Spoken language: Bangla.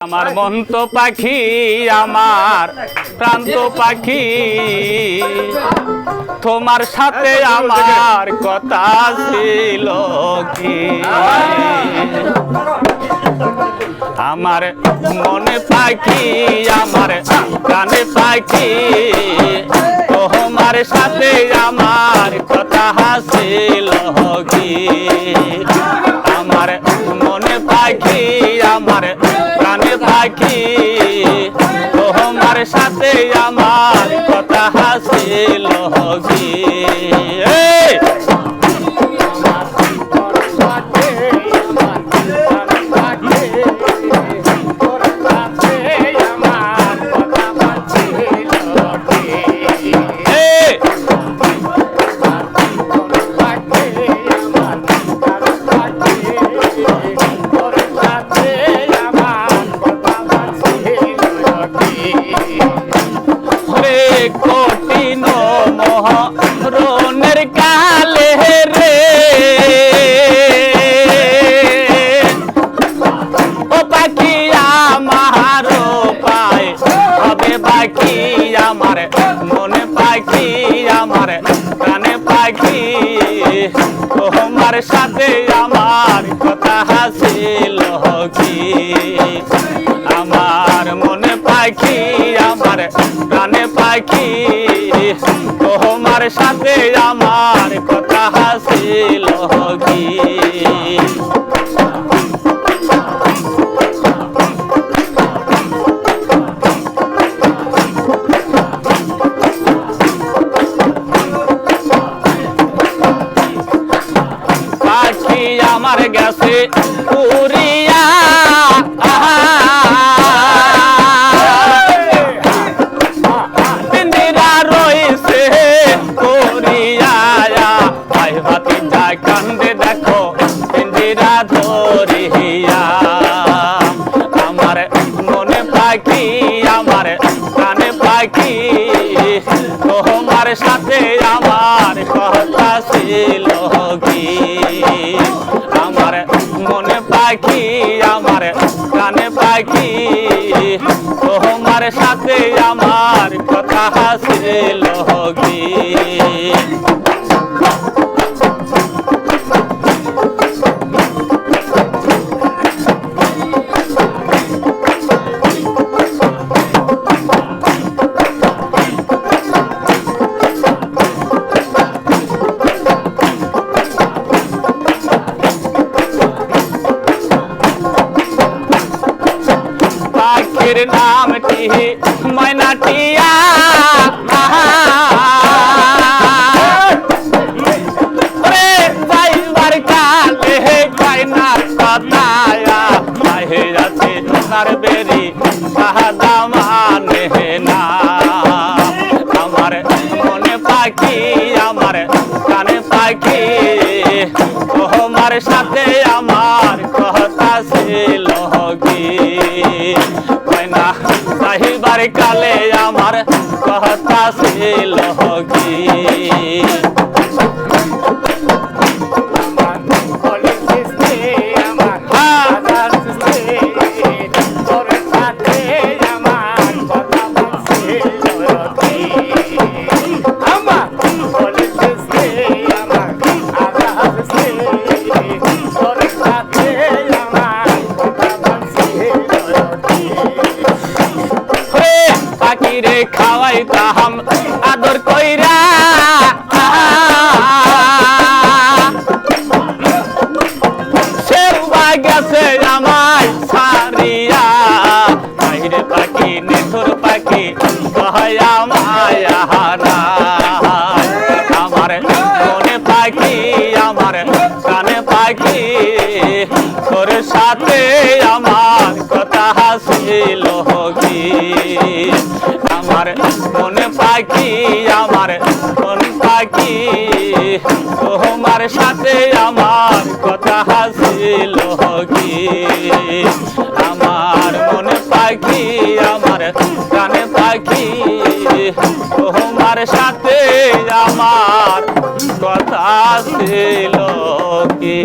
আমার মন্ত পাখি, আমার প্রান্ত পাখি। তোমার সাথে আমার কথা ছিল কি? আমার মনে পাখি, আমার কানে পাখি। তোমার সাথে আমার কথা হাসিল কি? আমার মনে পাখি, আমার পাখি তোমার সাথে আমার কথা হাসিল কি পাখি তোমার সাথে আমার কথা হাসিল কি? আমার মনে পাখি, আমার প্রাণে পাখি। তোমার সাথে আমার কথা হাসিল কি? গেছে উড়িয়া পিন্দিরা রইছে করিয়া। ভাই হাতি কান্দে দেখো পিন্দিরা ধরিয়া। আমার মনে পাখি, আমার কানে পাখি। তোমার সাথে আমার কথা ছিল কি? পাখি আমার কানে পাখি। তোমার সাথে আমার কথা হাসিল কি পাখির নামটি ময়নাটিয়া বেরি সাহাদা মানে না। আমার মনে পাখি, আমার কানে পাখি তোমার সাথে সাহিবার কালে আমার কথা ছিল খাওয়াই তাহাম আদর কইরা। গেছে আমায় সারিয়া বাইরে পাখি, নেথর পাখি কহয়া মায়া আমার মনে পাখি, আমার কানে পাখি, তোর সাথে আমার হাসিল কি আমার মনে পাখি, আমার মন পাখি। তোমার সাথে আমার কথা হাসিল কি আমার মনে পাখি, আমার কানে পাখি। তোমার সাথে আমার কথা ছিল কি